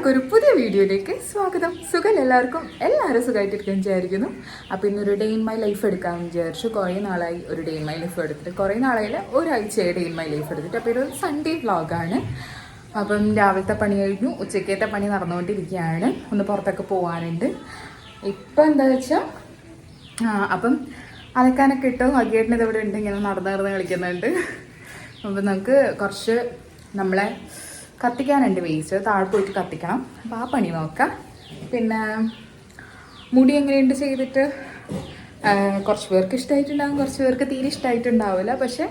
എല്ലാവർക്കും ഒരു പുതിയ വീഡിയോയിലേക്ക് സ്വാഗതം. സുഖം എല്ലാവർക്കും? എല്ലാവരും സുഖമായിട്ടിരിക്കാൻ വിചാരിക്കുന്നു. അപ്പോൾ ഇന്നൊരു ഡേ ഇൻ മൈ ലൈഫ് എടുക്കാമെന്ന് വിചാരിച്ചു. കുറേ നാളായി ഒരു ഡേ ഇൻ മൈ ലൈഫ് എടുത്തിട്ട്. കുറേ നാളായില്ല ഒരാഴ്ചയായി ഡേ ഇൻ മൈ ലൈഫ് എടുത്തിട്ട്. അപ്പോൾ ഇതൊരു സൺഡേ വ്ളോഗാണ് അപ്പം രാവിലത്തെ പണി കഴിഞ്ഞു. ഉച്ചക്കത്തെ പണി നടന്നുകൊണ്ടിരിക്കുകയാണ്. ഒന്ന് പുറത്തൊക്കെ പോകാനുണ്ട് ഇപ്പം എന്താ വെച്ചാൽ അപ്പം അലക്കാനൊക്കെ ഇട്ടോ. ഇത് ഇവിടെ ഉണ്ട്. ഇങ്ങനെ നടന്ന് നടന്ന് കളിക്കുന്നുണ്ട്. അപ്പം നമുക്ക് കുറച്ച് നമ്മളെ കത്തിക്കാനുണ്ട് വേസ്റ്റ് താഴെ പോയിട്ട് കത്തിക്കണം. അപ്പം ആ പണി നോക്കാം. പിന്നെ മുടി എങ്ങനെയുണ്ട് ചെയ്തിട്ട്? കുറച്ച് പേർക്ക് ഇഷ്ടമായിട്ടുണ്ടാകും കുറച്ച് പേർക്ക് തീരെ ഇഷ്ടമായിട്ടുണ്ടാവില്ല പക്ഷെ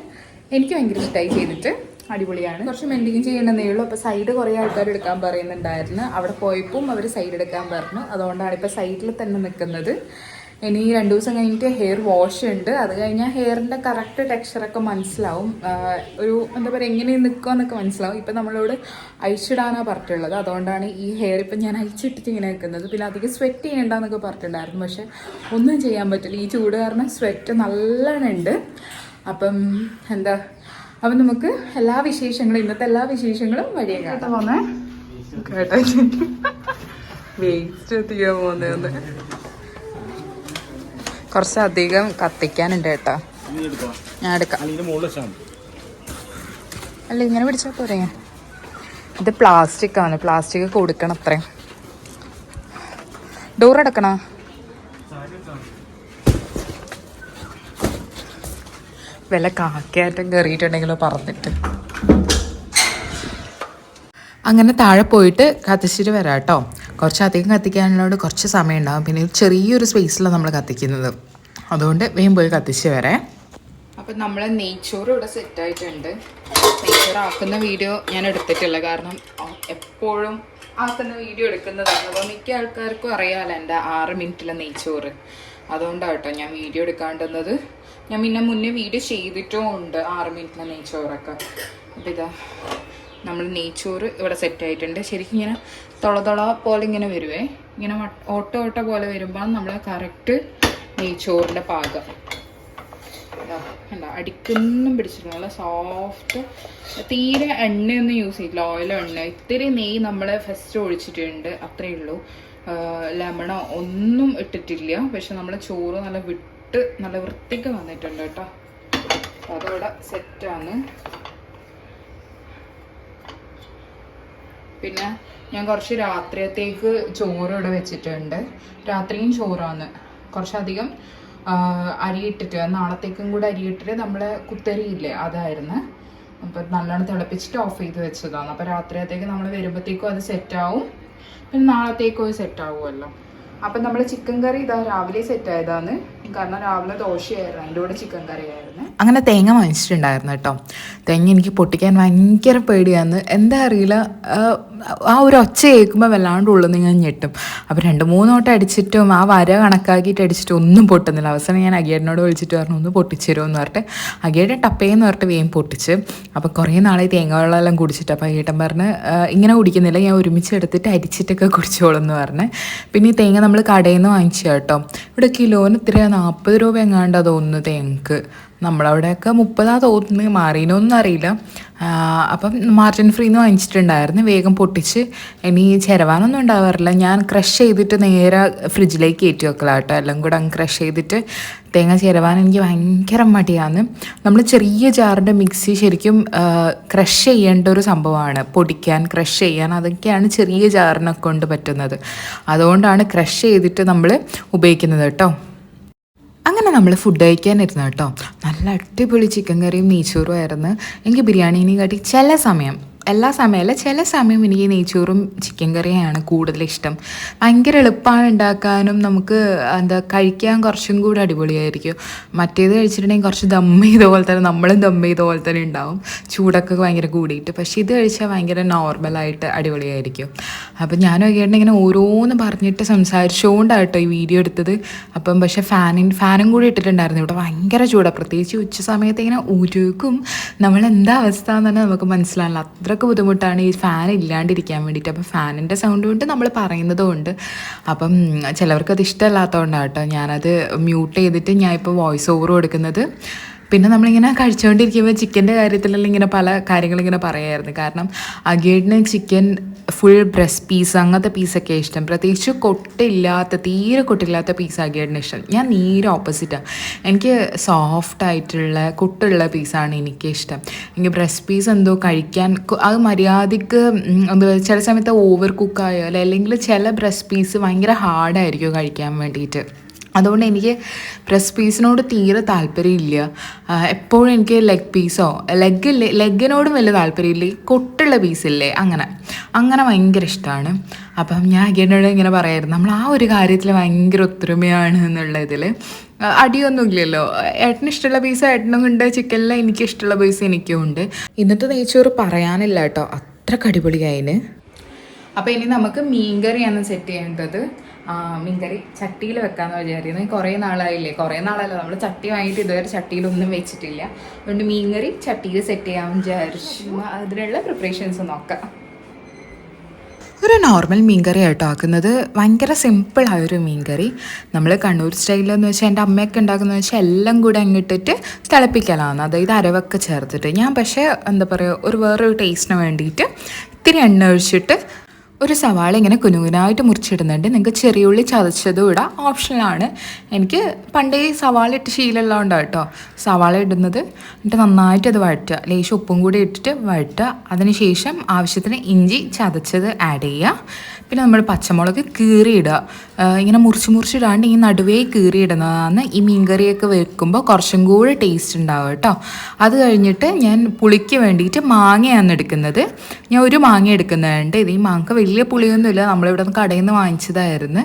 എനിക്ക് ഭയങ്കര ഇഷ്ടമായി ചെയ്തിട്ട്. അടിപൊളിയാണ്. കുറച്ച് മെന്റിങ് ചെയ്യണമെന്നേ ഉള്ളൂ. അപ്പോൾ സൈഡ് കുറേ ആൾക്കാർ എടുക്കാൻ പറയുന്നുണ്ടായിരുന്നു. അവിടെ പോയപ്പോൾ അവർ സൈഡ് എടുക്കാൻ പറഞ്ഞു. അതുകൊണ്ടാണ് ഇപ്പോൾ സൈഡിൽ തന്നെ നിൽക്കുന്നത് ഇനി രണ്ട് ദിവസം കഴിഞ്ഞിട്ട് ഹെയർ വാഷ് ഉണ്ട്. അത് കഴിഞ്ഞാൽ ഹെയറിന്റെ കറക്റ്റ് ടെക്സ്ചറൊക്കെ മനസ്സിലാവും. ഒരു എന്താ പറയുക എങ്ങനെ നിൽക്കുക എന്നൊക്കെ മനസ്സിലാവും. ഇപ്പം നമ്മളോട് അഴിച്ചിടാനാണ് പറഞ്ഞിട്ടുള്ളത്. അതുകൊണ്ടാണ് ഈ ഹെയർ ഇപ്പം ഞാൻ അഴിച്ചിട്ടിട്ട് ഇങ്ങനെ നിൽക്കുന്നത് പിന്നെ അധികം സ്വെറ്റ് ചെയ്യണ്ടെന്നൊക്കെ പറഞ്ഞിട്ടുണ്ടായിരുന്നു. പക്ഷെ ഒന്നും ചെയ്യാൻ പറ്റില്ല. ഈ ചൂട് കാരണം സ്വെറ്റ് നല്ലോണം ഉണ്ട് അപ്പം എന്താ അപ്പം നമുക്ക് എല്ലാ വിശേഷങ്ങളും ഇന്നത്തെ എല്ലാ വിശേഷങ്ങളും വഴിയെ കേട്ടോ പോന്നേ കേട്ടോ. വേസ്റ്റ് എത്തിക്കാൻ പോകുന്നതെന്ന് കുറച്ചധികം കത്തിക്കാനുണ്ട് കേട്ടോ. ഞാൻ എടുക്കാം. അല്ല ഇങ്ങനെ പിടിച്ചാൽ പോരെ? ഇത് പ്ലാസ്റ്റിക് ആണ്. പ്ലാസ്റ്റിക് കൊടുക്കണം അത്രയും ഡോർ അടക്കണോ വില കാക്കയായിട്ടും കയറിയിട്ടുണ്ടെങ്കിലോ പറഞ്ഞിട്ട്. അങ്ങനെ താഴെ പോയിട്ട് കത്തിച്ചിട്ട് വരാം കേട്ടോ. കുറച്ചധികം കത്തിക്കാനുള്ളതുകൊണ്ട് കുറച്ച് സമയം ഉണ്ടാകും പിന്നെ ചെറിയൊരു സ്പേസിലാണ് നമ്മൾ കത്തിക്കുന്നത്. അതുകൊണ്ട് വേഗം പോയി കത്തിച്ച് വരെ. അപ്പം നമ്മൾ നെയ്ച്ചോറ് ഇവിടെ സെറ്റ് ആയിട്ടുണ്ട്. നെയ്ച്ചോറ് ആക്കുന്ന വീഡിയോ ഞാൻ എടുത്തിട്ടില്ല. കാരണം എപ്പോഴും ആക്കുന്ന വീഡിയോ എടുക്കുന്നതാണ്. അപ്പോൾ മിക്ക ആൾക്കാർക്കും അറിയാമല്ലോ എന്റെ ആറ് മിനിറ്റിലെ നെയ്ച്ചോറ് അതുകൊണ്ടാണ് കേട്ടോ ഞാൻ വീഡിയോ എടുക്കാണ്ടുന്നത് ഞാൻ പിന്നെ മുന്നേ വീഡിയോ ചെയ്തിട്ടും ഉണ്ട് ആറ് മിനിറ്റിലെ നെയ്ച്ചോറൊക്കെ അപ്പം ഇതാ. നമ്മൾ നെയ്ച്ചോറ് ഇവിടെ സെറ്റ് ആയിട്ടുണ്ട്. ശരിക്കും ഇങ്ങനെ തൊള തൊള പോലെ ഇങ്ങനെ വരുവേ. ഇങ്ങനെ ഓട്ടോ ഓട്ട പോലെ വരുമ്പോൾ നമ്മൾ കറക്റ്റ് നെയ്ച്ചോറിന്റെ പാകം. എന്താ അടിക്കൊന്നും പിടിച്ചിട്ടില്ല. സോഫ്റ്റ് തീരെ എണ്ണയൊന്നും യൂസ് ചെയ്തില്ല ഓയിലോ എണ്ണ. ഇത്തിരി നെയ്യ് നമ്മൾ ഫസ്റ്റ് ഒഴിച്ചിട്ടുണ്ട്. അത്രയേ ഉള്ളൂ. ലെമണോ ഒന്നും ഇട്ടിട്ടില്ല. പക്ഷെ നമ്മൾ ചോറ് നല്ല വിട്ട് നല്ല വൃത്തിക്ക് വന്നിട്ടുണ്ട് കേട്ടോ. അതോടെ സെറ്റാണ് പിന്നെ ഞാൻ കുറച്ച് രാത്രിയത്തേക്ക് ചോറ് ഇവിടെ വെച്ചിട്ടുണ്ട്. രാത്രിയും ചോറാണ്. കുറച്ചധികം അരി അരിയിട്ടിട്ട് നാളത്തേക്കും കൂടെ അരിയിട്ടിട്ട് നമ്മളെ കുത്തരിയില്ലേ അതായിരുന്നു. അപ്പം നല്ലോണം തിളപ്പിച്ചിട്ട് ഓഫ് ചെയ്ത് വെച്ചതാണ്. അപ്പോൾ രാത്രിയത്തേക്ക് നമ്മൾ വരുമ്പോഴത്തേക്കും അത് സെറ്റാവും പിന്നെ നാളത്തേക്കും അത് സെറ്റാവുമല്ലോ അപ്പം നമ്മൾ ചിക്കൻ കറി ഇതാ രാവിലെ സെറ്റ് ആയതാണ്. കാരണം രാവിലെ ദോശയായിരുന്നു. അതിന്റെ കൂടെ ചിക്കൻ കറി ആയിരുന്നു. അങ്ങനെ തേങ്ങ വാങ്ങിച്ചിട്ടുണ്ടായിരുന്നു കേട്ടോ. തേങ്ങ എനിക്ക് പൊട്ടിക്കാൻ ഭയങ്കര പേടിയാണ്. എന്താ അറിയില്ല. ആ, ഒരു ഒച്ച കേൾക്കുമ്പോൾ വല്ലാണ്ട് ഉള്ളു ഞാൻ ഞെട്ടും. അപ്പോൾ രണ്ട് മൂന്ന് വട്ടം അടിച്ചിട്ടും ആ വര കണക്കാക്കിയിട്ട് അടിച്ചിട്ട് ഒന്നും പൊട്ടുന്നില്ല. അവസാനം ഞാൻ അഗിയേട്ടനോട് വിളിച്ചിട്ട് പറഞ്ഞു ഒന്ന് പൊട്ടിച്ചു എന്ന് പറഞ്ഞിട്ട് അഗേടെ ടപ്പേന്ന് പറഞ്ഞിട്ട് വേഗം പൊട്ടിച്ച്. അപ്പോൾ കുറേ നാളെ തേങ്ങ വെള്ളമെല്ലാം കുടിച്ചിട്ട് അപ്പോൾ അഗേട്ടൻ പറഞ്ഞ് "ആ, ഇങ്ങനെ കുടിക്കുന്നില്ല. ഞാൻ ഒരുമിച്ച് എടുത്തിട്ട് അരിച്ചിട്ടൊക്കെ കുടിച്ചോളും എന്ന് പറഞ്ഞ്. പിന്നെ ഈ തേങ്ങ നമ്മൾ കടയിൽ നിന്ന് വാങ്ങിച്ചു കേട്ടോ. ഇവിടെ കിലോന് ഇത്ര നാൽപ്പത് രൂപ എങ്ങാണ്ടാ തോന്നുന്നു തേങ്ങക്ക്. നമ്മളവിടെയൊക്കെ മുപ്പതാ തോന്നുന്നു മാറിയെന്നൊന്നും അറിയില്ല. അപ്പം മാർജിൻ ഫ്രീ എന്ന് വാങ്ങിച്ചിട്ടുണ്ടായിരുന്നു. വേഗം പൊട്ടിച്ച് ഇനി ചിരവാനൊന്നും ഉണ്ടാവാറില്ല. ഞാൻ ക്രഷ് ചെയ്തിട്ട് നേരെ ഫ്രിഡ്ജിലേക്ക് കയറ്റി വെക്കലാം കേട്ടോ എല്ലാം കൂടെ അങ്ങ് ക്രഷ് ചെയ്തിട്ട് തേങ്ങ ചിരവാൻ എനിക്ക് ഭയങ്കര മടിയാണ്. നമ്മൾ ചെറിയ ജാറിന്റെ മിക്സി ശരിക്കും ക്രഷ് ചെയ്യേണ്ട ഒരു സംഭവമാണ്. പൊടിക്കാൻ ക്രഷ് ചെയ്യാൻ അതൊക്കെയാണ് ചെറിയ ജാറിനെ കൊണ്ട് പറ്റുന്നത്. അതുകൊണ്ടാണ് ക്രഷ് ചെയ്തിട്ട് നമ്മൾ ഉപയോഗിക്കുന്നത് കേട്ടോ. അങ്ങനെ നമ്മൾ ഫുഡ് കഴിക്കാനിരുന്നു കേട്ടോ നല്ല അടിപൊളി ചിക്കൻ കറിയും നെയ്ച്ചോറും ആയിരുന്നു. എനിക്ക് ബിരിയാണീനെ കാട്ടി ചില സമയം എല്ലാ സമയമല്ല ചില സമയം എനിക്ക് നെയ്ച്ചോറും ചിക്കൻ കറിയാണ് കൂടുതൽ ഇഷ്ടം ഭയങ്കര എളുപ്പമാണ് ഉണ്ടാക്കാനും നമുക്ക് എന്താ കഴിക്കാൻ കുറച്ചും കൂടി അടിപൊളിയായിരിക്കും. മറ്റേത് കഴിച്ചിട്ടുണ്ടെങ്കിൽ കുറച്ച് ദം ചെയ്ത പോലെ തന്നെ നമ്മളും ദം ചെയ്ത പോലെ തന്നെ ഉണ്ടാവും. ചൂടൊക്കെ ഭയങ്കര കൂടിയിട്ട്. പക്ഷേ ഇത് കഴിച്ചാൽ ഭയങ്കര നോർമലായിട്ട് അടിപൊളിയായിരിക്കും. അപ്പം ഞാനും കേട്ടിട്ട് ഇങ്ങനെ ഓരോന്ന് പറഞ്ഞിട്ട് സംസാരിച്ചുകൊണ്ടാട്ടോ ഈ വീഡിയോ എടുത്തത്. അപ്പം പക്ഷേ ഫാനിൻ ഫാനും കൂടി ഇട്ടിട്ടുണ്ടായിരുന്നു. ഇവിടെ ഭയങ്കര ചൂടാണ് പ്രത്യേകിച്ച് ഉച്ച സമയത്ത് ഇങ്ങനെ ഉരുക്കും. നമ്മൾ എന്താ അവസ്ഥ എന്ന് തന്നെ നമുക്ക് മനസ്സിലാവില്ല. അത്രയ്ക്ക് ബുദ്ധിമുട്ടാണ്. ഈ ഫാൻ ഇല്ലാണ്ടിരിക്കാൻ വേണ്ടിയിട്ട്. അപ്പം ഫാനിന്റെ സൗണ്ട് കൊണ്ട് നമ്മൾ പറയുന്നതും ഉണ്ട് അപ്പം ചിലവർക്കത് ഇഷ്ടമല്ലാത്തതുകൊണ്ടാണ് കേട്ടോ ഞാനത് മ്യൂട്ട് ചെയ്തിട്ട് ഞാൻ ഇപ്പോൾ വോയിസ് ഓവർ കൊടുക്കുന്നത്. പിന്നെ നമ്മളിങ്ങനെ കഴിച്ചുകൊണ്ടിരിക്കുമ്പോൾ ചിക്കന്റെ കാര്യത്തിലെല്ലാം ഇങ്ങനെ പല കാര്യങ്ങളിങ്ങനെ പറയായിരുന്നു. കാരണം അഗേഡിന് ചിക്കൻ ഫുൾ ബ്രസ്റ്റ് പീസ് അങ്ങനത്തെ പീസൊക്കെ ഇഷ്ടം. പ്രത്യേകിച്ച് കൊട്ടില്ലാത്ത തീരെ കൊട്ടില്ലാത്ത പീസ് അഗേഡിന് ഇഷ്ടം. ഞാൻ നേരെ ഓപ്പോസിറ്റാണ് എനിക്ക് സോഫ്റ്റ് ആയിട്ടുള്ള കൊട്ടുള്ള പീസാണ് എനിക്കിഷ്ടം എനിക്ക് ബ്രസ്റ്റ് പീസ് എന്തോ കഴിക്കാൻ അത് മര്യാദയ്ക്ക് ഉം, എന്താ ചില സമയത്ത് ഓവർ കുക്കായോ അല്ലെ അല്ലെങ്കിൽ ചില ബ്രസ്റ്റ് പീസ് ഭയങ്കര ഹാർഡായിരിക്കും കഴിക്കാൻ വേണ്ടിയിട്ട്. അതുകൊണ്ട് എനിക്ക് പ്രസ് പീസിനോട് തീരെ താല്പര്യമില്ല. എപ്പോഴും എനിക്ക് ലെഗ് പീസോ ലെഗ് ലെഗിനോടും വലിയ താല്പര്യമില്ല. ഈ കൊട്ടുള്ള പീസില്ലേ അങ്ങനെ. അങ്ങനെ ഭയങ്കര ഇഷ്ടമാണ് അപ്പം ഞാൻ അഗേനോട് ഇങ്ങനെ പറയായിരുന്നു നമ്മൾ ആ ഒരു കാര്യത്തിൽ ഭയങ്കര ഒത്തൊരുമയാണ് എന്നുള്ള ഇതിൽ അടിയൊന്നുമില്ലല്ലോ ഏട്ടന് ഇഷ്ടമുള്ള പീസ് ഏട്ടനും ഉണ്ട് ചിക്കനിൽ എനിക്ക് ഇഷ്ടമുള്ള പീസ് എനിക്കും ഉണ്ട്. ഇന്നത്തെ നെയ്ച്ചോറ് പറയാനില്ല കേട്ടോ. അത്ര അടിപൊളിയായിന്. അപ്പം ഇനി നമുക്ക് മീൻകറിയാണ് സെറ്റ് ചെയ്യേണ്ടത്. മീൻകറി ചട്ടിയിൽ വെക്കാന്ന് വിചാരിക്കുന്നു. കുറേ നാളായില്ലേ? കുറേ നാളല്ല നമ്മൾ ചട്ടി വാങ്ങിയിട്ട് ഇതുവരെ ചട്ടിയിലൊന്നും വെച്ചിട്ടില്ല. അതുകൊണ്ട് മീൻകറി ചട്ടിയിൽ സെറ്റ് ചെയ്യാമെന്ന് വിചാരിച്ചു. അതിനുള്ള പ്രിപ്പറേഷൻസ് നോക്കാം. ഒരു നോർമൽ മീൻകറി ആയിട്ടോ ആക്കുന്നത്. ഭയങ്കര സിമ്പിളായ ഒരു മീൻകറി. നമ്മൾ കണ്ണൂർ സ്റ്റൈലെന്ന് വെച്ചാൽ എന്റെ അമ്മയൊക്കെ ഉണ്ടാക്കുന്നത് വെച്ചാൽ എല്ലാം കൂടെ അങ്ങിട്ടിട്ട് തിളപ്പിക്കലാണ്. അതായത് അരവൊക്കെ ചേർത്തിട്ട്. ഞാൻ പക്ഷേ എന്താ പറയുക ഒരു വേറൊരു ടേസ്റ്റിന് വേണ്ടിയിട്ട് ഇത്തിരി എണ്ണ ഒഴിച്ചിട്ട് ഒരു സവാള ഇങ്ങനെ കുനുകുനായിട്ട് മുറിച്ചിടുന്നുണ്ട്. നിങ്ങൾക്ക് ചെറിയ ഉള്ളി ചതച്ചതും ഇടാം. ഓപ്ഷനാണ് എനിക്ക് പണ്ടേ സവാള ഇട്ട് ശീലമുള്ളതുകൊണ്ടാണ് കേട്ടോ സവാള ഇടുന്നത്. എന്നിട്ട് നന്നായിട്ട് അത് വഴറ്റുക. ലേശം ഉപ്പും കൂടി ഇട്ടിട്ട് വഴറ്റുക. അതിനുശേഷം ആവശ്യത്തിന് ഇഞ്ചി ചതച്ചത് ആഡ് ചെയ്യുക. പിന്നെ നമ്മൾ പച്ചമുളക് കീറിയിടുക. ഇങ്ങനെ മുറിച്ച് മുറിച്ചിടാണ്ട് ഈ നടുവേ കീറിയിടുന്നതാണ് ഈ മീൻകറിയൊക്കെ വെക്കുമ്പോൾ കുറച്ചും കൂടി ടേസ്റ്റ് ഉണ്ടാവുക കേട്ടോ അത് കഴിഞ്ഞിട്ട് ഞാൻ പുളിക്ക് വേണ്ടിയിട്ട് മാങ്ങയാണ് എടുക്കുന്നത്. ഞാൻ ഒരു മാങ്ങ എടുക്കുന്നുണ്ട്. ഇത് ഈ മാങ്ങ വലിയ പുളിയൊന്നുമില്ല. നമ്മളിവിടെ നിന്ന് കടയിൽ നിന്ന് വാങ്ങിച്ചതായിരുന്നു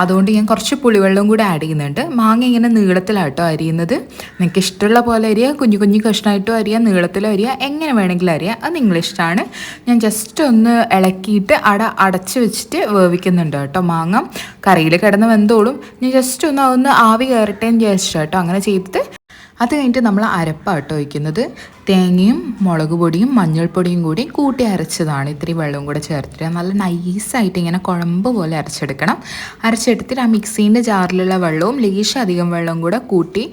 അതുകൊണ്ട് ഞാൻ കുറച്ച് പുളിവെള്ളം കൂടി ആഡ് ചെയ്യുന്നുണ്ട്. മാങ്ങ ഇങ്ങനെ നീളത്തിലാട്ടോ അരിയുന്നത്. നിങ്ങൾക്ക് ഇഷ്ടമുള്ള പോലെ അരിയ കുഞ്ഞു കുഞ്ഞു കഷ്ണമായിട്ടും അരിയ നീളത്തിലും അരിയ എങ്ങനെ വേണമെങ്കിലും അരിയ. അത് നിങ്ങളിഷ്ടമാണ് ഞാൻ ജസ്റ്റ് ഒന്ന് ഇളക്കിയിട്ട് അട അടച്ച് വെച്ചിട്ട് വേവിക്കുന്നുണ്ട് കേട്ടോ മാങ്ങ. കറിയിൽ കിടന്ന് വെന്തോളും. ഞാൻ ജസ്റ്റ് ഒന്ന് അതൊന്ന് ആവി കയറട്ടെ എന്ന് വിചാരിച്ചു കേട്ടോ അങ്ങനെ ചെയ്തിട്ട് അത് കഴിഞ്ഞിട്ട് നമ്മൾ അരപ്പാട്ടോ ഒഴിക്കുന്നത്. തേങ്ങയും മുളക് പൊടിയും മഞ്ഞൾപ്പൊടിയും കൂടി കൂട്ടി അരച്ചതാണ്. ഇത്തിരി വെള്ളവും കൂടെ ചേർത്തിട്ട് നല്ല നൈസായിട്ട് ഇങ്ങനെ കുഴമ്പ് പോലെ അരച്ചെടുക്കണം. അരച്ചെടുത്തിട്ട് ആ മിക്സീന്റെ ജാറിലുള്ള വെള്ളവും ലേശം അധികം വെള്ളവും കൂടെ കൂട്ടി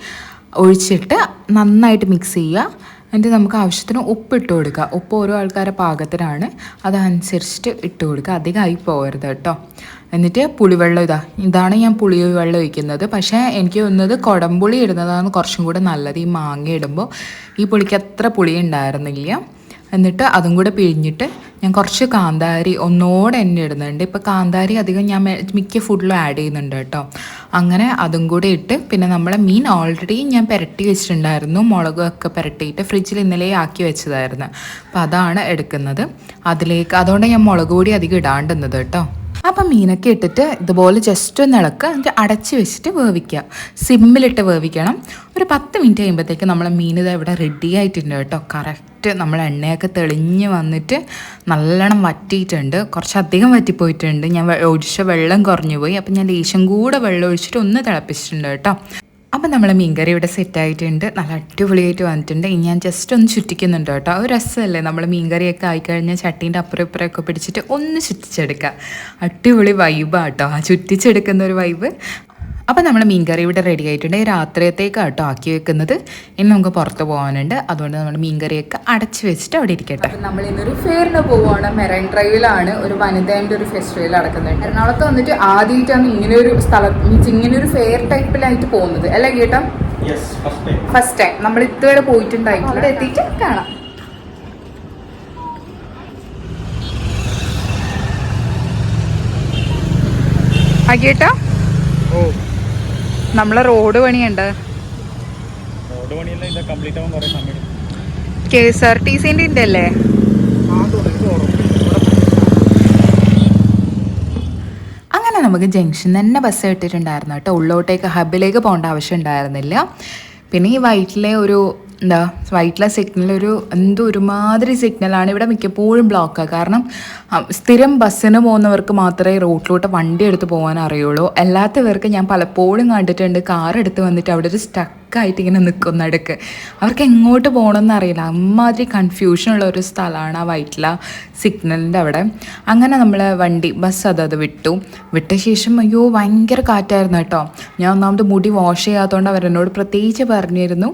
ഒഴിച്ചിട്ട് നന്നായിട്ട് മിക്സ് ചെയ്യുക. എന്നിട്ട് നമുക്ക് ആവശ്യത്തിന് ഉപ്പ് ഇട്ട് കൊടുക്കുക. ഉപ്പ് ഓരോ ആൾക്കാരുടെ പാകത്തിനാണ്. അതനുസരിച്ചിട്ട് ഇട്ട് കൊടുക്കുക. അധികമായി പോകരുത് കേട്ടോ. എന്നിട്ട് പുളിവെള്ളം ഇതാ. ഇതാണ് ഞാൻ പുളി വെള്ളം ഒഴിക്കുന്നത്. പക്ഷേ എനിക്ക് തോന്നുന്നത് കുടംപുളി ഇടുന്നതാണ് കുറച്ചും കൂടെ നല്ലത്. ഈ മാങ്ങ ഇടുമ്പോൾ ഈ പുളിക്ക് അത്ര പുളി ഉണ്ടായിരുന്നില്ല എന്നിട്ട് അതും കൂടെ പിഴിഞ്ഞിട്ട് ഞാൻ കുറച്ച് കാന്താരി ഒന്നോടെ എണ്ണ ഇടുന്നുണ്ട്. ഇപ്പോൾ കാന്താരി അധികം ഞാൻ മിക്ക ഫുഡിലും ആഡ് ചെയ്യുന്നുണ്ട് കേട്ടോ. അങ്ങനെ അതും കൂടി ഇട്ട് പിന്നെ നമ്മളെ മീൻ ഓൾറെഡി ഞാൻ പുരട്ടി വെച്ചിട്ടുണ്ടായിരുന്നു. മുളകൊക്കെ പുരട്ടിയിട്ട് ഫ്രിഡ്ജിൽ ഇന്നലെ ആക്കി വെച്ചതായിരുന്നു. അപ്പോൾ അതാണ് എടുക്കുന്നത്. അതിലേക്ക് അതുകൊണ്ട് ഞാൻ മുളക് പൊടി അധികം ഇടാണ്ടുന്നത് കേട്ടോ. അപ്പം മീനൊക്കെ ഇട്ടിട്ട് ഇതുപോലെ ജസ്റ്റ് ഒന്ന് ഇളക്കുക. എന്നിട്ട് അടച്ച് വെച്ചിട്ട് വേവിക്കുക. സിമ്മിലിട്ട് വേവിക്കണം. ഒരു പത്ത് മിനിറ്റ് കഴിയുമ്പോഴത്തേക്ക് നമ്മളെ മീൻ ഇത് ഇവിടെ റെഡി ആയിട്ടുണ്ട് കേട്ടോ. കറക്റ്റ് നമ്മൾ എണ്ണയൊക്കെ തെളിഞ്ഞ് വന്നിട്ട് നല്ലോണം വറ്റിയിട്ടുണ്ട്. കുറച്ചധികം വറ്റിപ്പോയിട്ടുണ്ട്. ഞാൻ ഒഴിച്ച വെള്ളം കുറഞ്ഞു പോയി അപ്പം ഞാൻ ലേശം കൂടെ വെള്ളം ഒഴിച്ചിട്ട് ഒന്ന് തിളപ്പിച്ചിട്ടുണ്ട് കേട്ടോ. അപ്പം നമ്മൾ മീൻകറി ഇവിടെ സെറ്റായിട്ടുണ്ട് നല്ല അടിപൊളിയായിട്ട് വന്നിട്ടുണ്ട്. ഇനി ഞാൻ ജസ്റ്റ് ഒന്ന് ചുറ്റിക്കുന്നുണ്ട് കേട്ടോ. ഒരു രസമല്ലേ നമ്മൾ മീൻകറിയൊക്കെ ആയിക്കഴിഞ്ഞാൽ ചട്ടീന്റെ അപ്പുറം ഇപ്പുറമൊക്കെ പിടിച്ചിട്ട് ഒന്ന് ചുറ്റിച്ചെടുക്കുക അടിപൊളി വൈബാണ് കേട്ടോ. ആ ചുറ്റിച്ചെടുക്കുന്ന ഒരു വൈബ് അപ്പം നമ്മൾ മീൻകറി ഇവിടെ റെഡി ആയിട്ടുണ്ട്. രാത്രിയത്തേക്ക് കേട്ടോ ആക്കി വെക്കുന്നത്. ഇനി നമുക്ക് പുറത്ത് പോകാനുണ്ട്. അതുകൊണ്ട് നമ്മൾ മീൻകറിയൊക്കെ അടച്ച് വെച്ചിട്ട് അവിടെ ഇരിക്കട്ടെ. നമ്മൾ ഇന്നൊരു ഫെയറിന് പോവുകയാണ് മെറൈൻ ഡ്രൈവിലാണ്. ഒരു വനിതേന്റെ ഒരു ഫെസ്റ്റിവൽ നടക്കുന്നുണ്ട്. എറണാകുളത്ത് വന്നിട്ട് ആദ്യമായിട്ടാണ് ഇങ്ങനെ ഒരു സ്ഥലം മീൻസ് ഇങ്ങനെ ഒരു ഫെയർ ടൈപ്പിലായിട്ട് പോകുന്നത്. അല്ലേ കേട്ടോ Yes, first time. First time നമ്മൾ ഇതുവരെ പോയിട്ടുണ്ടായിട്ടില്ല. അവിടെ എത്തിയിട്ട് കാണാം. ആകിയേട്ടാ ഓ. നമ്മളെ റോഡ് പണിയുണ്ട്. കെ എസ് ആർ ടി സിന്റെ ഓർമ്മ. അങ്ങനെ നമുക്ക് ജംഗ്ഷൻ തന്നെ ബസ് ഇട്ടിട്ടുണ്ടായിരുന്നു കേട്ടോ. ഉള്ളോട്ടേക്ക് ഹബിലേക്ക് പോകേണ്ട ആവശ്യം ഉണ്ടായിരുന്നില്ല. പിന്നെ ഈ വൈറ്റിലെ ഒരു എന്താ വൈറ്റിലെ സിഗ്നൽ ഒരു എന്തോ ഒരുമാതിരി സിഗ്നലാണ് ഇവിടെ മിക്കപ്പോഴും ബ്ലോക്കാണ് കാരണം സ്ഥിരം ബസ്സിന് പോകുന്നവർക്ക് മാത്രമേ റോട്ടിലോട്ട് വണ്ടി എടുത്ത് പോകാൻ അറിയുള്ളൂ. അല്ലാത്തവർക്ക് ഞാൻ പലപ്പോഴും കണ്ടിട്ടുണ്ട് കാർ എടുത്ത് വന്നിട്ട് അവിടെ ഒരു സ്റ്റക്ക് സ്റ്റക്കായിട്ട് ഇങ്ങനെ നിൽക്കും നടുക്ക് അവർക്ക് എങ്ങോട്ട് പോകണമെന്ന് അറിയില്ല. അമ്മാതിരി കൺഫ്യൂഷനുള്ള ഒരു സ്ഥലമാണ് ആ വൈറ്റില സിഗ്നലിന്റെ അവിടെ. അങ്ങനെ നമ്മൾ വണ്ടി ബസ് അതത് വിട്ടു. വിട്ട ശേഷം അയ്യോ ഭയങ്കര കാറ്റായിരുന്നു കേട്ടോ. ഞാൻ ഒന്നാമത് മുടി വാഷ് ചെയ്യാത്തതുകൊണ്ട് അവരെന്നോട് പ്രത്യേകിച്ച് പറഞ്ഞിരുന്നു.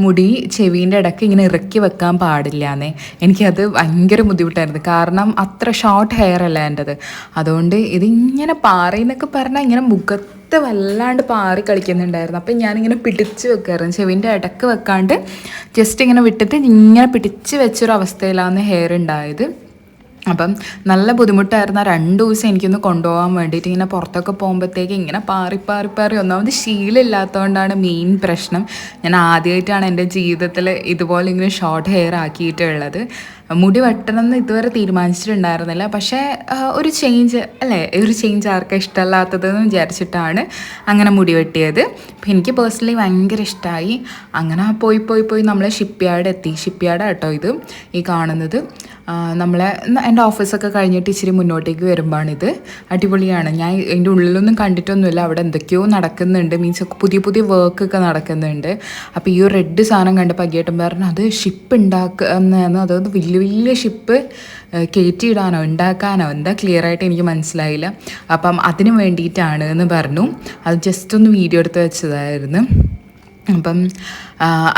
മുടി ചെവീന്റെ ഇടയ്ക്ക് ഇങ്ങനെ ഇറക്കി വെക്കാൻ പാടില്ല എന്നേ എനിക്കത് ഭയങ്കര ബുദ്ധിമുട്ടായിരുന്നു. കാരണം അത്ര ഷോർട്ട് ഹെയർ അല്ല എന്റെത്. അതുകൊണ്ട് ഇതിങ്ങനെ പാറയെന്നൊക്കെ പറഞ്ഞാൽ ഇങ്ങനെ മുഖത്ത് വല്ലാണ്ട് പാറി കളിക്കുന്നുണ്ടായിരുന്നു. അപ്പം ഞാനിങ്ങനെ പിടിച്ച് വെക്കായിരുന്നു. ചെവിന്റെ ഇടയ്ക്ക് വെക്കാണ്ട് ജസ്റ്റ് ഇങ്ങനെ വിട്ടിട്ട് ഇങ്ങനെ പിടിച്ച് വെച്ചൊരു അവസ്ഥയിലാണ് ഹെയർ ഉണ്ടായത്. അപ്പം നല്ല ബുദ്ധിമുട്ടായിരുന്നു ആ രണ്ട് ദിവസം എനിക്കൊന്ന് കൊണ്ടുപോകാൻ വേണ്ടിയിട്ട് ഇങ്ങനെ പുറത്തൊക്കെ പോകുമ്പോഴത്തേക്ക് ഇങ്ങനെ പാറി പാറി പാറി ഒന്നാമത് ശീലമില്ലാത്തതുകൊണ്ടാണ് മെയിൻ പ്രശ്നം. ഞാൻ ആദ്യമായിട്ടാണ് എന്റെ ജീവിതത്തിൽ ഇതുപോലെ ഇങ്ങനെ ഷോർട്ട് ഹെയർ ആക്കിയിട്ടുള്ളത്. മുടി വെട്ടണം എന്ന് ഇതുവരെ തീരുമാനിച്ചിട്ടുണ്ടായിരുന്നില്ല. പക്ഷേ ഒരു ചേഞ്ച് അല്ലേ? ഒരു ചേഞ്ച് ആർക്കും ഇഷ്ടമല്ലാത്തതെന്ന് വിചാരിച്ചിട്ടാണ് അങ്ങനെ മുടി വെട്ടിയത്. അപ്പം എനിക്ക് പേഴ്സണലി ഭയങ്കര ഇഷ്ടമായി അങ്ങനെ പോയി പോയി പോയി നമ്മൾ ഷിപ്പ് യാർഡ് എത്തി. ഷിപ്പ് യാർഡ് കേട്ടോ ഇത് ഈ കാണുന്നത്. നമ്മളെ എന്റെ ഓഫീസൊക്കെ കഴിഞ്ഞിട്ട് ഇച്ചിരി മുന്നോട്ടേക്ക് വരുമ്പോഴാണിത് അടിപൊളിയാണ്. ഞാൻ എന്റെ ഉള്ളിലൊന്നും കണ്ടിട്ടൊന്നുമില്ല. അവിടെ എന്തൊക്കെയോ നടക്കുന്നുണ്ട്. മീൻസ് പുതിയ പുതിയ വർക്കൊക്കെ നടക്കുന്നുണ്ട്. അപ്പോൾ ഈ ഒരു റെഡ് സാധനം കണ്ടപ്പോൾ അഗേട്ടൻ പറഞ്ഞു അത് ഷിപ്പ് ഉണ്ടാക്കുന്ന അതായത് വലിയ വലിയ ഷിപ്പ് കയറ്റിയിടാനോ ഉണ്ടാക്കാനോ എന്താ ക്ലിയർ ആയിട്ട് എനിക്ക് മനസ്സിലായില്ല. അപ്പം അതിന് വേണ്ടിയിട്ടാണ് എന്ന് പറഞ്ഞു. അത് ജസ്റ്റ് ഒന്ന് വീഡിയോ എടുത്ത് വെച്ചതായിരുന്നു. അപ്പം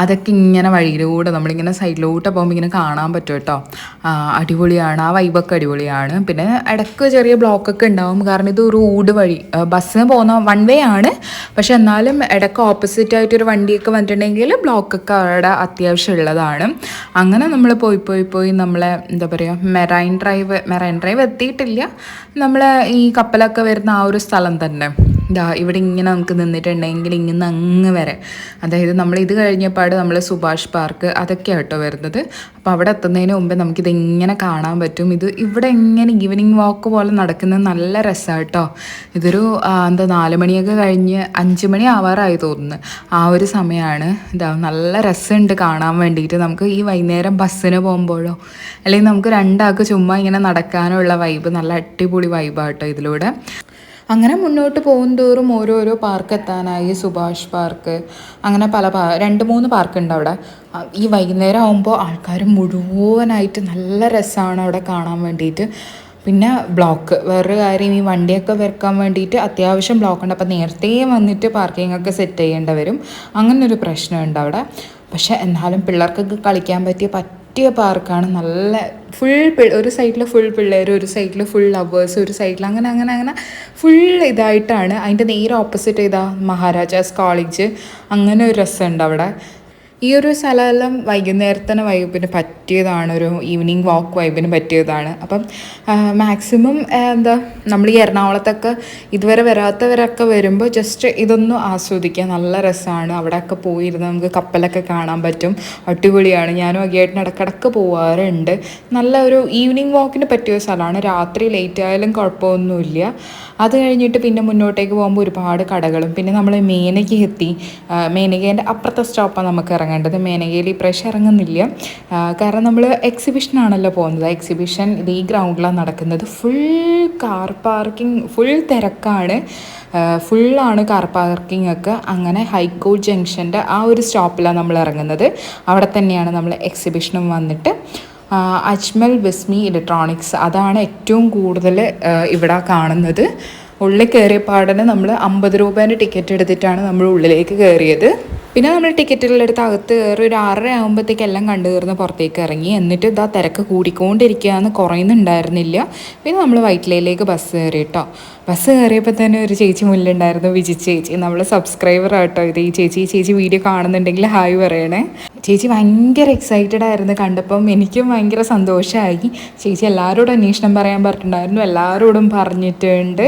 അതൊക്കെ ഇങ്ങനെ വഴിയിലൂടെ നമ്മളിങ്ങനെ സൈഡിലോട്ട് പോകുമ്പോൾ ഇങ്ങനെ കാണാൻ പറ്റും കേട്ടോ. അടിപൊളിയാണ് ആ വൈബൊക്കെ അടിപൊളിയാണ്. പിന്നെ ഇടയ്ക്ക് ചെറിയ ബ്ലോക്കൊക്കെ ഉണ്ടാവും. കാരണം ഇത് റോഡ് വഴി ബസ്സിന് പോകുന്ന വൺ വേ ആണ്. പക്ഷെ എന്നാലും ഇടയ്ക്ക് ഓപ്പോസിറ്റ് ആയിട്ടൊരു വണ്ടിയൊക്കെ വന്നിട്ടുണ്ടെങ്കിൽ ബ്ലോക്കൊക്കെ അവിടെ അത്യാവശ്യം ഉള്ളതാണ്. അങ്ങനെ നമ്മൾ പോയി പോയി പോയി നമ്മളെ എന്താ പറയുക മെറൈൻ ഡ്രൈവ് മെറൈൻ ഡ്രൈവ് എത്തിയിട്ടില്ല. നമ്മളെ ഈ കപ്പലൊക്കെ വരുന്ന ആ ഒരു സ്ഥലം തന്നെ. ഇതാ ഇവിടെ ഇങ്ങനെ നമുക്ക് നിന്നിട്ടുണ്ടെങ്കിൽ ഇങ്ങനെ അങ്ങ് വരെ. അതായത് നമ്മൾ ഇത് കഴിഞ്ഞപ്പാട് നമ്മൾ സുഭാഷ് പാർക്ക് അതൊക്കെ കേട്ടോ വരുന്നത്. അപ്പോൾ അവിടെ എത്തുന്നതിന് മുമ്പേ നമുക്കിത് എങ്ങനെ കാണാൻ പറ്റും. ഇത് ഇവിടെ എങ്ങനെ ഈവനിങ് വാക്ക് പോലെ നടക്കുന്നത് നല്ല രസമാണ് കേട്ടോ. ഇതൊരു എന്താ നാല് മണിയൊക്കെ കഴിഞ്ഞ് അഞ്ച് മണി ആവാറായി തോന്നുന്നു. ആ ഒരു സമയമാണ് ഇതാ നല്ല രസമുണ്ട് കാണാൻ വേണ്ടിയിട്ട്. നമുക്ക് ഈ വൈകുന്നേരം ബസ്സിന് പോകുമ്പോഴോ അല്ലെങ്കിൽ നമുക്ക് രണ്ടാൾക്ക് ചുമ്മാ ഇങ്ങനെ നടക്കാനുള്ള വൈബ് നല്ല അടിപൊളി വൈബാട്ടോ ഇതിലൂടെ. അങ്ങനെ മുന്നോട്ട് പോകും തോറും ഓരോരോ പാർക്ക് എത്താനായി സുഭാഷ് പാർക്ക്. അങ്ങനെ പല പാ രണ്ട് മൂന്ന് പാർക്ക് ഉണ്ട് അവിടെ ഈ വൈകുന്നേരം ആകുമ്പോൾ ആൾക്കാർ മുഴുവനായിട്ട് നല്ല രസമാണ് അവിടെ കാണാൻ വേണ്ടിയിട്ട് പിന്നെ ബ്ലോക്ക് വേറൊരു കാര്യം ഈ വണ്ടിയൊക്കെ വെക്കാൻ വേണ്ടിയിട്ട് അത്യാവശ്യം ബ്ലോക്ക് ഉണ്ട് അപ്പോൾ നേരത്തെ വന്നിട്ട് പാർക്കിംഗ് ഒക്കെ സെറ്റ് ചെയ്യേണ്ടി വരും. അങ്ങനെ ഒരു പ്രശ്നമുണ്ട് അവിടെ. പക്ഷേ എന്നാലും പിള്ളേർക്കൊക്കെ കളിക്കാൻ പറ്റിയ പറ്റിയ പാർക്കാണ്. നല്ല ഫുൾ ഒരു സൈഡിൽ ഫുൾ പിള്ളേർ ഒരു സൈഡിൽ ഫുൾ ലവേഴ്സ് ഒരു സൈഡിൽ അങ്ങനെ അങ്ങനെ അങ്ങനെ ഫുൾ ഇതായിട്ടാണ്. അതിന്റെ നേരെ ഓപ്പോസിറ്റ് ഇതാ മഹാരാജാസ് കോളേജ് അങ്ങനെ ഒരു രസമുണ്ട് അവിടെ. ഈ ഒരു സ്ഥലമെല്ലാം വൈകുന്നേരത്തിന് വൈബിന് പറ്റിയതാണ് ഒരു ഈവനിങ് വാക്ക് വൈബിന് പറ്റിയതാണ്. അപ്പം മാക്സിമം എന്താ നമ്മൾ ഈ എറണാകുളത്തൊക്കെ ഇതുവരെ വരാത്തവരൊക്കെ വരുമ്പോൾ ജസ്റ്റ് ഇതൊന്ന് ആസ്വദിക്കുക. നല്ല രസമാണ് അവിടെയൊക്കെ പോയിരുന്ന് നമുക്ക് കപ്പലൊക്കെ കാണാൻ പറ്റും. അടിപൊളിയാണ്. ഞാനും അഗേട്ടിന് ഇടക്കിടക്ക് പോകാറുണ്ട് നല്ല ഒരു ഈവനിങ് വാക്കിന് പറ്റിയ സ്ഥലമാണ്. രാത്രി ലേറ്റ് ആയാലും കുഴപ്പമൊന്നുമില്ല. അത് കഴിഞ്ഞിട്ട് പിന്നെ മുന്നോട്ടേക്ക് പോകുമ്പോൾ ഒരുപാട് കടകളും. പിന്നെ നമ്മൾ മേനക എത്തി മേനകേന്റെ അപ്പുറത്തെ സ്റ്റോപ്പാണ് നമുക്ക് ഇറങ്ങേണ്ടത്. മേനകയിൽ ഈ പ്രാവശ്യം ഇറങ്ങുന്നില്ല. കാരണം നമ്മൾ എക്സിബിഷനാണല്ലോ പോകുന്നത്. എക്സിബിഷൻ ഈ ഗ്രൗണ്ടിലാണ് നടക്കുന്നത്. ഫുൾ കാർ പാർക്കിംഗ് ഫുൾ തിരക്കാണ്. ഫുള്ളാണ് കാർ പാർക്കിംഗ് ഒക്കെ. അങ്ങനെ ഹൈക്കോർട്ട് ജംഗ്ഷന്റെ ആ ഒരു സ്റ്റോപ്പിലാണ് നമ്മൾ ഇറങ്ങുന്നത്. അവിടെ തന്നെയാണ് നമ്മൾ എക്സിബിഷനും വന്നിട്ട്. അജ്മൽ ബിസ്മി ഇലക്ട്രോണിക്സ് അതാണ് ഏറ്റവും കൂടുതൽ ഇവിടെ കാണുന്നത്. ഉള്ളിൽ കയറിയ പാടന് നമ്മൾ അമ്പത് രൂപേന്റെ ടിക്കറ്റ് എടുത്തിട്ടാണ് നമ്മൾ ഉള്ളിലേക്ക് കയറിയത്. പിന്നെ നമ്മൾ ടിക്കറ്റുകളെടുത്ത് അകത്ത് കയറി ഒരു ആറര ആകുമ്പോഴത്തേക്ക് എല്ലാം കണ്ടു തീർന്ന് പുറത്തേക്ക് ഇറങ്ങി. എന്നിട്ട് ഇതാ തിരക്ക് കൂടിക്കൊണ്ടിരിക്കുകയെന്ന് കുറയുന്നുണ്ടായിരുന്നില്ല. പിന്നെ നമ്മൾ വൈറ്റിലയിലേക്ക് ബസ് കയറി കേട്ടോ. ബസ് കയറിയപ്പോൾ തന്നെ ഒരു ചേച്ചി മുന്നിലുണ്ടായിരുന്നു വിജി ചേച്ചി. നമ്മൾ സബ്സ്ക്രൈബർ ആട്ടോ ഇത്. ഈ ചേച്ചി ഈ ചേച്ചി വീഡിയോ കാണുന്നുണ്ടെങ്കിൽ ഹായ് പറയണേ. ചേച്ചി ഭയങ്കര എക്സൈറ്റഡ് ആയിരുന്നു. കണ്ടപ്പം എനിക്കും ഭയങ്കര സന്തോഷമായി ചേച്ചി എല്ലാവരോടും അന്വേഷണം പറയാൻ പറഞ്ഞിട്ടുണ്ടായിരുന്നു. എല്ലാവരോടും പറഞ്ഞിട്ടുണ്ട്.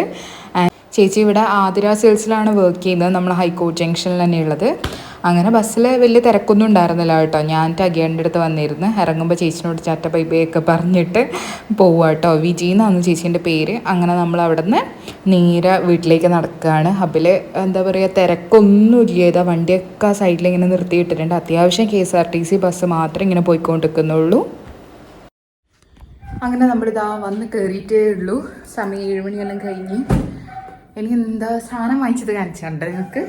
ചേച്ചി ഇവിടെ ആതിര സെയിൽസിലാണ് വർക്ക് ചെയ്യുന്നത്. നമ്മൾ ഹൈക്കോർട്ട് ജംഗ്ഷനിൽ തന്നെയുള്ളത്. അങ്ങനെ ബസ്സിൽ വലിയ തിരക്കൊന്നും ഉണ്ടായിരുന്നില്ല കേട്ടോ. ഞാൻ ടഗേന്റെ അടുത്ത് വന്നിരുന്നു ഇറങ്ങുമ്പോൾ ചേച്ചിനോട് ചാറ്റ ബൈ ബൈ ഒക്കെ പറഞ്ഞിട്ട് പോവുക കേട്ടോ. വിജി എന്നാണ് ചേച്ചീന്റെ പേര്. അങ്ങനെ നമ്മൾ അവിടെ നിന്ന് നേരെ വീട്ടിലേക്ക് നടക്കുകയാണ് ഹബിൽ എന്താ പറയുക തിരക്കൊന്നുമില്ല. ഏതാ വണ്ടിയൊക്കെ സൈഡിൽ ഇങ്ങനെ നിർത്തിയിട്ടിട്ടുണ്ട് അത്യാവശ്യം K S R T C bus മാത്രമേ ഇങ്ങനെ പോയിക്കൊണ്ടിരിക്കുന്നുള്ളൂ. അങ്ങനെ നമ്മളിതാ വന്ന് കയറിയിട്ടേ ഉള്ളൂ. സമയം ഏഴ് മണിയെല്ലാം കഴിഞ്ഞ്. എനിക്ക് എന്താ സാധനം വാങ്ങിച്ചത് കാണിച്ചിട്ടുണ്ട് നിങ്ങൾക്ക്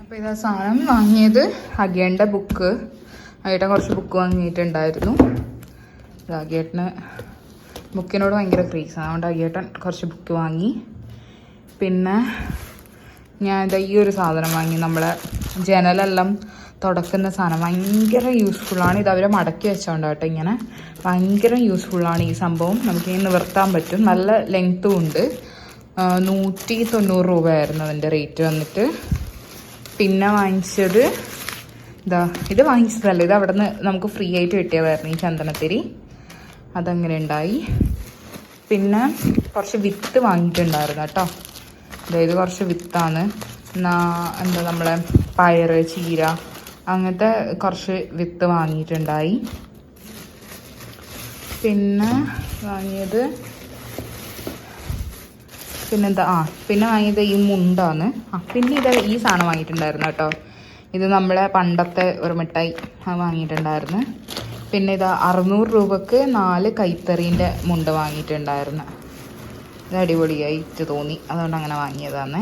അപ്പോൾ ഇതാ സാധനം വാങ്ങിയത് അഗേണ്ട ബുക്ക്. അഗേട്ടൻ കുറച്ച് ബുക്ക് വാങ്ങിയിട്ടുണ്ടായിരുന്നു. അഗേട്ടന് ബുക്കിനോട് ഭയങ്കര ക്രീസാണ് അതുകൊണ്ട് അഗേട്ടൻ കുറച്ച് ബുക്ക് വാങ്ങി. പിന്നെ ഞാൻ ഇതാ ഈ ഒരു സാധനം വാങ്ങി. നമ്മളെ ജനലെല്ലാം തുടക്കുന്ന സാധനം. ഭയങ്കര യൂസ്ഫുള്ളാണ് ഇത് അവരെ മടക്കി വെച്ചോണ്ട് കേട്ടോ ഇങ്ങനെ. ഭയങ്കര യൂസ്ഫുള്ളാണ് ഈ സംഭവം. നമുക്ക് ഇങ്ങനെ നിവർത്താൻ പറ്റും. നല്ല ലെങ്ത്തും ഉണ്ട്. നൂറ്റി തൊണ്ണൂറ് രൂപയായിരുന്നു അതിന്റെ റേറ്റ് വന്നിട്ട്. പിന്നെ വാങ്ങിച്ചത് ഇതാ ഇത് വാങ്ങിച്ചതല്ല ഇത് അവിടെ നിന്ന് നമുക്ക് ഫ്രീ ആയിട്ട് കിട്ടിയതായിരുന്നു ഈ ചന്ദനത്തിരി. അതങ്ങനെ ഉണ്ടായി. പിന്നെ കുറച്ച് വിത്ത് വാങ്ങിയിട്ടുണ്ടായിരുന്നു കേട്ടോ. അതായത് കുറച്ച് വിത്താണ്. എന്താ നമ്മളെ പയർ ചീര അങ്ങനത്തെ കുറച്ച് വിത്ത് വാങ്ങിയിട്ടുണ്ടായി. പിന്നെ വാങ്ങിയത് പിന്നെന്താ? ആ പിന്നെ വാങ്ങിയത് ഈ മുണ്ടാന്ന്. ആ പിന്നെ ഇത് ഈ സാധനം വാങ്ങിയിട്ടുണ്ടായിരുന്നു കേട്ടോ. ഇത് നമ്മളെ പണ്ടത്തെ ഒരു മിഠായി വാങ്ങിയിട്ടുണ്ടായിരുന്നു. പിന്നെ ഇത് അറുന്നൂറ് രൂപക്ക് നാല് കൈത്തറീന്റെ മുണ്ട് വാങ്ങിയിട്ടുണ്ടായിരുന്നു. ഇത് അടിപൊളിയായിട്ട് തോന്നി. അതുകൊണ്ട് അങ്ങനെ വാങ്ങിയതാണ്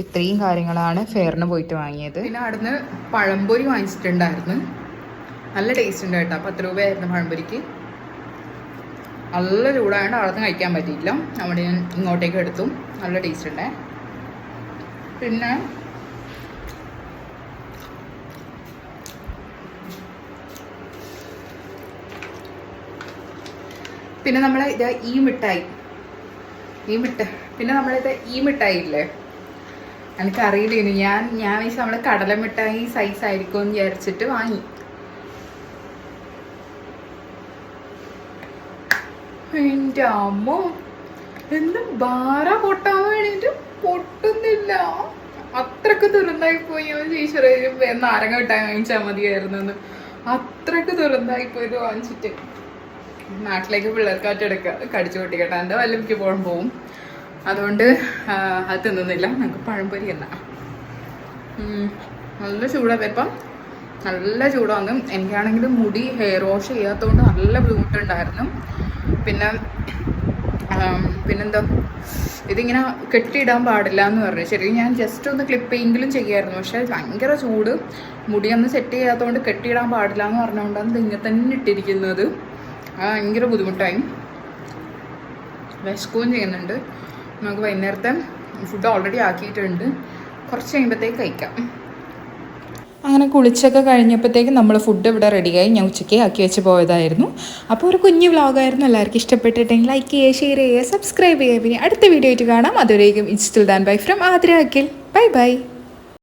ഇത്രയും കാര്യങ്ങളാണ് ഫെയറിന് പോയിട്ട് വാങ്ങിയത്. പിന്നെ അവിടുന്ന് പഴംപൊരി വാങ്ങിച്ചിട്ടുണ്ടായിരുന്നു. നല്ല ടേസ്റ്റ് ഉണ്ട് കേട്ടോ. പത്ത് രൂപയായിരുന്നു പഴംപൊരിക്ക്. നല്ല ചൂടായതുകൊണ്ട് അവിടെ നിന്ന് കഴിക്കാൻ പറ്റിയില്ല. അവിടെ ഞാൻ ഇങ്ങോട്ടേക്ക് എടുത്തു. നല്ല ടേസ്റ്റ് ഉണ്ട്. പിന്നെ പിന്നെ നമ്മൾ ഇത് ഈ മിഠായി. ഈ മിഠ പിന്നെ നമ്മളിത് ഈ മിഠായി ഇല്ലേ എനിക്കറിയില്ല ഞാൻ ഞാൻ വെച്ചാൽ നമ്മൾ കടല മിഠായി സൈസ് ആയിരിക്കും എന്ന് വിചാരിച്ചിട്ട് വാങ്ങി. എന്റെ അമ്മ എന്ത് ബാറ പൊട്ടാൻ വേണ്ടിട്ട് പൊട്ടുന്നില്ല. അത്രയ്ക്ക് ദുരന്തായി പോയി ടീച്ചറെ നാരങ്ങ വിട്ടാൻ വാങ്ങിച്ചാൽ മതിയായിരുന്നു എന്ന് അത്രയ്ക്ക് ദുരന്തായി പോയത് വാങ്ങിച്ചിട്ട്. നാട്ടിലേക്ക് പിള്ളേർക്കാറ്റ് എടുക്കുക കടിച്ചു പൊട്ടിക്കട്ടെ. എന്റെ വല്ലമിക്ക് പോകാൻ പോവും. അതുകൊണ്ട് അത് തിന്നുന്നില്ല. നമുക്ക് പഴംപൊരി എന്നാ. നല്ല ചൂടാണ് ഇപ്പം നല്ല ചൂടാണ് എനിക്കാണെങ്കിൽ മുടി ഹെയർ വാഷ് ചെയ്യാത്തതുകൊണ്ട് നല്ല ബുദ്ധിമുട്ടുണ്ടായിരുന്നു. പിന്നെ പിന്നെന്തോ ഇതിങ്ങനെ കെട്ടിയിടാൻ പാടില്ല എന്ന് പറഞ്ഞു. ശരിക്കും ഞാൻ ജസ്റ്റ് ഒന്ന് ക്ലിപ്പ് ചെയ്യെങ്കിലും ചെയ്യായിരുന്നു. പക്ഷേ ഭയങ്കര ചൂട്. മുടിയൊന്നും സെറ്റ് ചെയ്യാത്തതുകൊണ്ട് കെട്ടിയിടാൻ പാടില്ല എന്ന് പറഞ്ഞുകൊണ്ടാണ് ഇത് ഇങ്ങനെ തന്നെ ഇട്ടിരിക്കുന്നത്. ഭയങ്കര ബുദ്ധിമുട്ടായി. വിശക്കുകയും ചെയ്യുന്നുണ്ട്. നമുക്ക് വൈകുന്നേരത്തെ ഫുഡ് ഓൾറെഡി ആക്കിയിട്ടുണ്ട്. കുറച്ച് കഴിയുമ്പോഴത്തേക്ക് കഴിക്കാം. അങ്ങനെ കുളിച്ചൊക്കെ കഴിഞ്ഞപ്പോഴത്തേക്ക് നമ്മൾ ഫുഡ് ഇവിടെ റെഡിയായി ഞാൻ ഉച്ചയ്ക്ക് ആക്കി വെച്ച് പോയതായിരുന്നു. അപ്പോൾ ഒരു കുഞ്ഞു വ്ളോഗായിരുന്നു എല്ലാവർക്കും ഇഷ്ടപ്പെട്ടിട്ടുണ്ടെങ്കിൽ ലൈക്ക് ചെയ്യുക ഷെയർ ചെയ്യുക സബ്സ്ക്രൈബ് ചെയ്യുക. പിന്നെ അടുത്ത വീഡിയോ ആയിട്ട് കാണാം. അതുവരേക്കും it's than bye from Athira Akhil. Bye bye